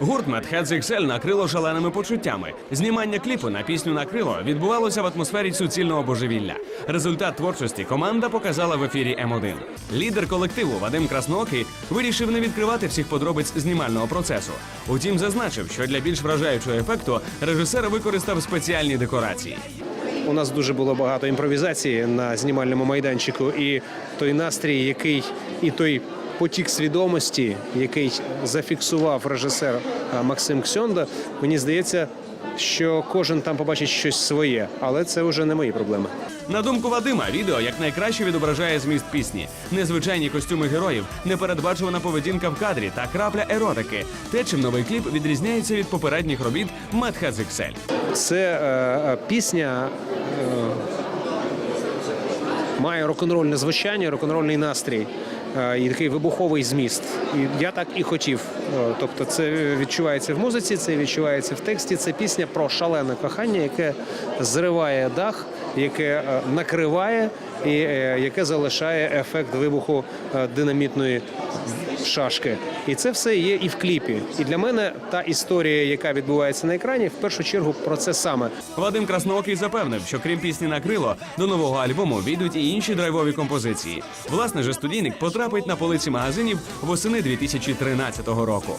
Гурт Медхедз XL накрило шаленими почуттями. Знімання кліпу на пісню накрило відбувалося в атмосфері суцільного божевілля. Результат творчості команда показала в ефірі М1. Лідер колективу Вадим Красноокий вирішив не відкривати всіх подробиць знімального процесу. Утім, зазначив, що для більш вражаючого ефекту режисер використав спеціальні декорації. У нас дуже було багато імпровізації на знімальному майданчику, і той настрій, який і той потік свідомості, який зафіксував режисер Максим Ксьонда, мені здається, що кожен там побачить щось своє, але це вже не мої проблеми. На думку Вадима, відео якнайкраще відображає зміст пісні. Незвичайні костюми героїв, непередбачувана поведінка в кадрі та крапля еротики. Те, чим новий кліп відрізняється від попередніх робіт Mad Has XL. Це е, е, пісня. Е, Має рок-н-рольне звучання, рок-н-рольний настрій е, і такий вибуховий зміст. І я так і хотів. Е, Тобто, це відчувається в музиці, це відчувається в тексті. Це пісня про шалене кохання, яке зриває дах, яке е, накриває і яке залишає ефект вибуху динамітної шашки. І це все є і в кліпі. І для мене та історія, яка відбувається на екрані, в першу чергу про це саме. Вадим Красноокий запевнив, що крім пісні на крило до нового альбому війдуть і інші драйвові композиції. Власне же студійник потрапить на полиці магазинів восени 2013 року.